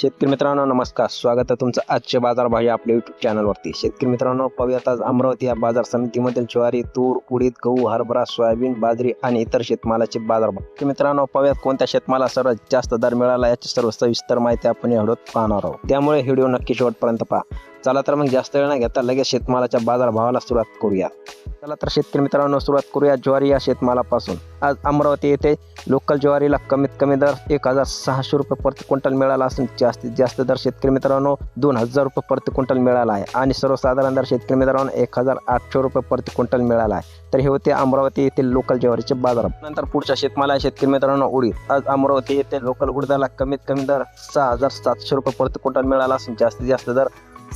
शेतकरी मित्रांनो नमस्कार. स्वागत आहे तुमचं आजचे बाजारभाव या आपल्या युट्यूब चॅनलवरती शेतकरी मित्रांनो पाहूयात आज अमरावती या बाजार समितीमधील ज्वारी तूर उडीद गहू हरभरा सोयाबीन बाजरी आणि इतर शेतमालाचे बाजारभाव. मित्रांनो पाहूयात कोणत्या शेतमाला सर्वात जास्त दर मिळाला याची सर्व सविस्तर माहिती आपण या व्हिडिओत पाहणार आहोत. त्यामुळे व्हिडिओ नक्की शेवटपर्यंत पहा. चला तर मग जास्त वेळ न घेता लगेच शेतमालाच्या बाजार भावाला सुरुवात करूया. चला तर शेतकरी मित्रांनो सुरुवात करूया ज्वारी या शेतमालापासून. आज अमरावती येथे लोकल ज्वारीला कमीत कमी दर एक हजार सहाशे रुपये प्रति क्विंटल मिळाला असून जास्तीत जास्त दर शेतकरी मित्रांनो दोन हजार रुपये प्रति क्विंटल मिळाला आहे. आणि सर्वसाधारण दर शेतकरी मित्रांनो एक हजार आठशे रुपये प्रति क्विंटल मिळाला आहे. तर हे होते अमरावती येथील लोकल ज्वारीचे बाजार. नंतर पुढच्या शेतमाला आहे शेतकरी मित्रांनो उडीद. आज अमरावती येथे लोकल उडदाला कमीत कमी दर सहा हजार सातशे रुपये प्रति क्विंटल मिळाला असून जास्तीत जास्त दर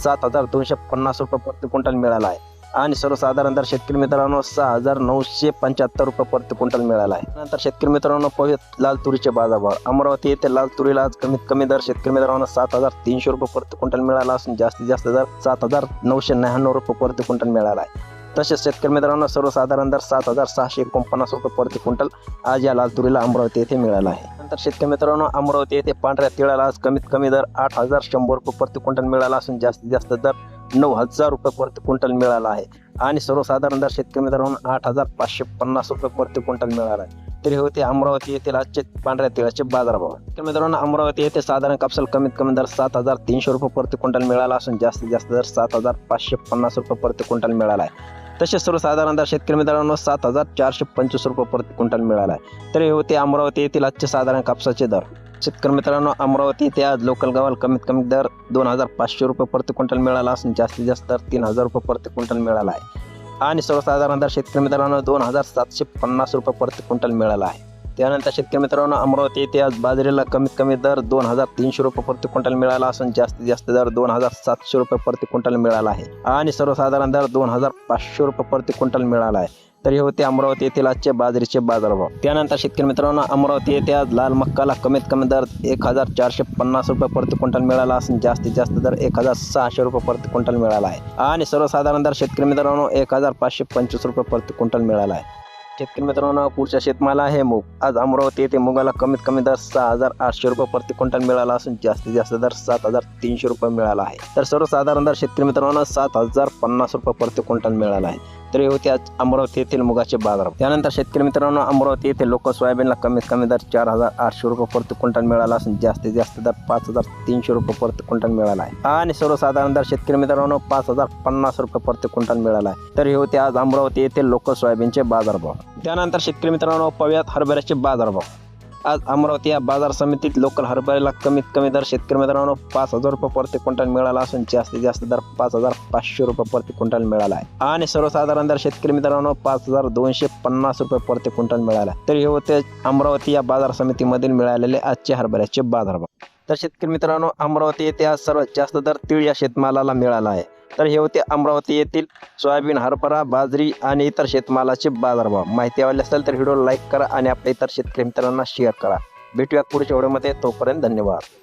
सात हजार दोनशे पन्नास रुपये प्रति क्विंटल मिळाला आहे. आणि सर्वसाधारण दर शेतकरी मित्रांनो सहा हजार नऊशे पंच्याहत्तर रुपये प्रति क्विंटल मिळाला आहे. नंतर शेतकरी मित्रांनो पाहूयात लाल तुरीचे बाजारभाव. अमरावती येथे लाल तुरीला आज कमीत कमी दर शेतकरी मित्रांनो सात हजार तीनशे रुपये प्रति क्विंटल मिळाला असून जास्तीत जास्त दर सात हजार नऊशे नव्याण्णव रुपये प्रति क्विंटल मिळाला आहे. तसेच शेतकरी मित्रांनो सर्वसाधारण दर सात हजार सहाशे एकोणपन्नास रुपये प्रति क्विंटल आज या लाल तुरीला अमरावती येथे मिळाला आहे. त्यानंतर शेतकरी मित्रांनो अमरावती येथे पांढऱ्या तिळाला आज कमीत कमी दर आठ हजार शंभर रुपये प्रति क्विंटल मिळाला असून जास्तीत जास्त दर नऊ हजार रुपये प्रति क्विंटल मिळाला आहे. आणि सर्वसाधारण दर शेतकरी मित्रांनो आठ हजार पाचशे पन्नास रुपये प्रति क्विंटल मिळाला आहे. तरी होते अमरावती येथील आजचे पांढऱ्या तिळाचे बाजारभाव तर मित्रांनो अमरावती येथे साधारण कापसाला कमीत कमी दर सात हजार तीनशे रुपये प्रति क्विंटल मिळाला असून जास्तीत जास्त दर सात हजार पाचशे पन्नास रुपये प्रति क्विंटल मिळाला आहे. तसेच सर्वसाधारणतः शेतकरी मित्रांनो सात हजार चारशे पंचवीस रुपये प्रति क्विंटल मिळाला आहे तर हे होते अमरावती येथील आजचे साधारण कापसाचे दर. शेतकरी मित्रांनो अमरावती येथे आज लोकल गावाला कमीत कमी दर दोन हजार पाचशे रुपये प्रति क्विंटल मिळाला असून जास्तीत जास्त दर तीन हजार रुपये प्रति क्विंटल मिळाला आहे. आणि सर्वसाधारण दर शेतकरी मित्रांनो दोन हजार सातशे पन्नास रुपये प्रति क्विंटल मिळाला आहे. त्यानंतर शेतकरी मित्रांनो अमरावती येथे आज बाजरीला कमीत कमी दर दोन हजार तीनशे रुपये प्रति क्विंटल मिळाला असून जास्तीत जास्त दर दोन हजार सातशे रुपये प्रति क्विंटल मिळाला आहे. आणि सर्वसाधारण दर दोन हजार पाचशे रुपये प्रति क्विंटल मिळाला आहे. तर हे होते अमरावती येथील आजचे बाजरीचे बाजारभाव. त्यानंतर शेतकरी मित्रांनो अमरावती येथे आज लाल मक्काला कमीत कमी दर एक हजार चारशे पन्नास रुपये प्रति क्विंटल मिळाला असून जास्तीत जास्त दर एक हजार सहाशे रुपये प्रति क्विंटल मिळाला आहे. आणि सर्वसाधारण दर शेतकरी मित्रांनो एक हजार पाचशे पंचवीस रुपये प्रति क्विंटल मिळाला आहे. शेतकरी मित्रांनो पुढच्या शेतमाला आहे मूग. आज अमरावती येथे मुगाला कमीत कमी दर सहा हजार आठशे रुपये प्रति क्विंटल मिळाला असून जास्तीत जास्त दर सात हजार तीनशे रुपये मिळाला आहे. तर सर्वसाधारण दर शेतकरी मित्रांनो सात हजार पन्नास रुपये प्रति क्विंटल मिळाला आहे. तरी हे होते आज अमरावती येथील मुगाचे बाजार. त्यानंतर शेतकरी मित्रांनो अमरावती येथे लोक सोयाबीनला कमीत कमी दर चार हजार आठशे रुपये प्रति क्विंटल मिळाला असून जास्तीत जास्त दर पाच हजार तीनशे रुपये प्रति क्विंटल मिळाला आहे. आणि सर्वसाधारण दर शेतकरी मित्रांनो पाच हजार पन्नास रुपये प्रति क्विंटल मिळाला आहे. तर हे होते आज अमरावती येथील लोक सोयाबीनचे बाजारभाव. त्यानंतर शेतकरी मित्रांनो पव्यात हरभऱ्याचे बाजारभाव. आज अमरावती या बाजार समितीत लोकल हरभऱ्याला कमीत कमी दर शेतकरी मित्रांनो पाच हजार रुपये प्रति क्विंटल मिळाला असून जास्तीत जास्त दर पाच हजार पाचशे रुपये प्रति क्विंटल मिळाला आहे. आणि सर्वसाधारण दर शेतकरी मित्रांनो पाच हजार दोनशे पन्नास रुपये प्रति क्विंटल मिळाला आहे. तर हे होते अमरावती या बाजार समितीमधील मिळालेले आजचे हरभऱ्याचे बाजारभाव. तर शेतकरी मित्रांनो अमरावती येथे आज सर्वात जास्त दर तीळ या शेतमालाला मिळाला आहे. तर हे होते अमरावती येथील सोयाबीन हरभरा बाजरी आणि इतर शेतमालाचे बाजारभाव. माहिती आवडली असेल तर व्हिडिओ लाईक करा आणि आपल्या इतर शेतकरी मित्रांना शेअर करा. भेटूया पुढच्या व्हिडिओमध्ये. तोपर्यंत धन्यवाद.